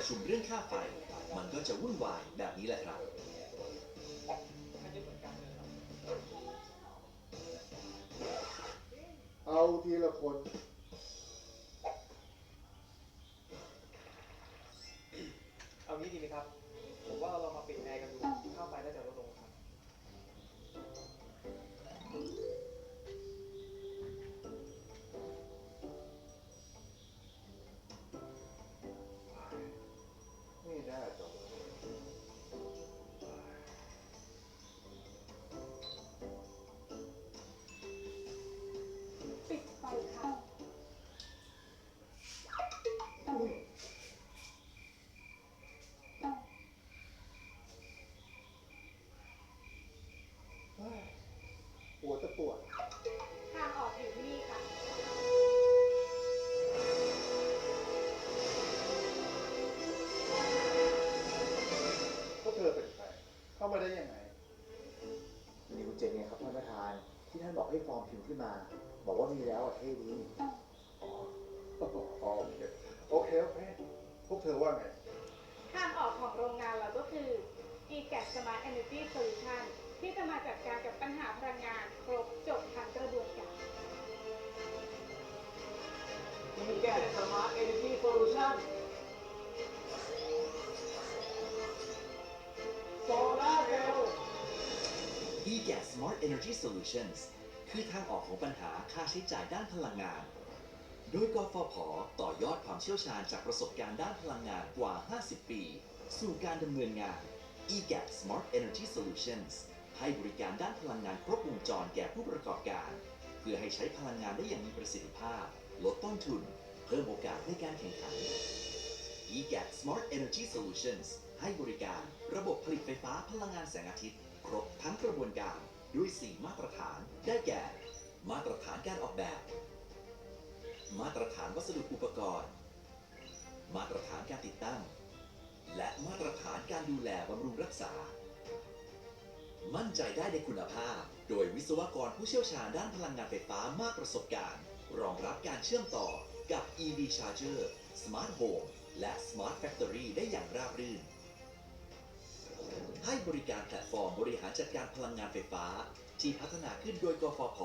ประชุมเรื่องค่าไฟ มันก็จะวุ่นวายแบบนี้แหละครับเอาทีละคน ปวดจะปวดทางออกอยู่ที่นี่ค่ะพวกเธอเป็นใครเข้ามาได้ยังไง นิวเจนไงครับท่านประธาน ที่ท่านบอกให้ฟอร์มพิมพ์ขึ้นมา บอกว่ามีแล้วอะเท่ดีอ๋อโอเคโอเคโอเคพวกเธอว่าไง ทางออกของโรงงานเราก็คือ e g a s Smart Energy Solution ที่จะมาจัดการกับปัญหาพลังงานครบจบทั้งกระบวนการ มีแก่สมาร์ทเอเนจีโซลูชั่นโซลาร์เซลล์ eGas Smart Energy Solutions คือทางออกของปัญหาค่าใช้จ่ายด้านพลังงาน โดยกฟผ ต่อยอดความเชี่ยวชาญจากประสบการณ์ด้านพลังงานกว่า 50 ปี สู่การดำเนินงาน eGas Smart Energy Solutions ให้บริการด้านพลังงานครบวงจรแก่ผู้ประกอบการ เพื่อให้ใช้พลังงานได้อย่างมีประสิทธิภาพ ลดต้นทุน เพิ่มโอกาสในการแข่งขัน eGas Smart Energy Solutions ให้บริการระบบผลิตไฟฟ้าพลังงานแสงอาทิตย์ ครบทั้งกระบวนการด้วย 4 มาตรฐาน ได้แก่ มาตรฐานการออกแบบ มาตรฐานวัสดุอุปกรณ์ มาตรฐานการติดตั้ง และมาตรฐานการดูแลบำรุงรักษา มั่นใจได้ในคุณภาพ โดยวิศวกรผู้เชี่ยวชาญด้านพลังงานไฟฟ้ามากประสบการณ์ รองรับการเชื่อมต่อกับ EV Charger Smart Home และ Smart Factory ได้อย่างราบรื่น ให้บริการแพลตฟอร์มบริหารจัดการพลังงานไฟฟ้า ที่พัฒนาขึ้นโดยกฟผ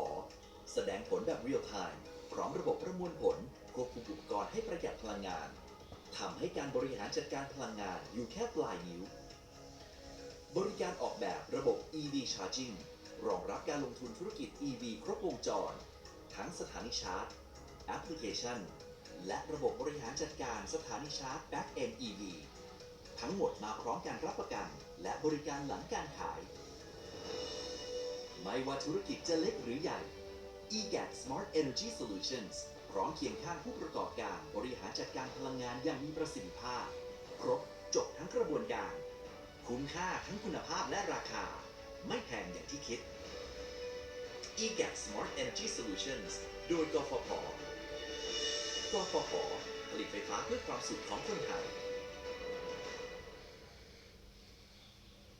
แสดงผลแบบเรียลไทม์พร้อมระบบประมวลผลควบคุมอุปกรณ์ให้ประหยัดพลังงานทำให้การบริหารจัดการพลังงานอยู่แค่ปลายนิ้ว บริการออกแบบระบบ EV Charging รองรับการลงทุนธุรกิจ EV ครบวงจร ทั้งสถานีชาร์จ แอปพลิเคชัน และระบบบริหารจัดการสถานีชาร์จ Back End EV ทั้งหมดมาพร้อมการรับประกัน และบริการหลังการขาย ไม่ว่าธุรกิจจะเล็กหรือใหญ่ eGat Smart Energy Solutions พร้อมเคียงข้างผู้ประกอบการบริหารจัดการพลังงานอย่างมีประสิทธิภาพ ครบจบทั้งกระบวนการ คุ้มค่าทั้งคุณภาพและราคา ไม่แพงอย่างที่คิด eGat Smart Energy Solutions โดยกฟผกฟผผลิตไฟฟ้าเพื่อความสุขของคนไทย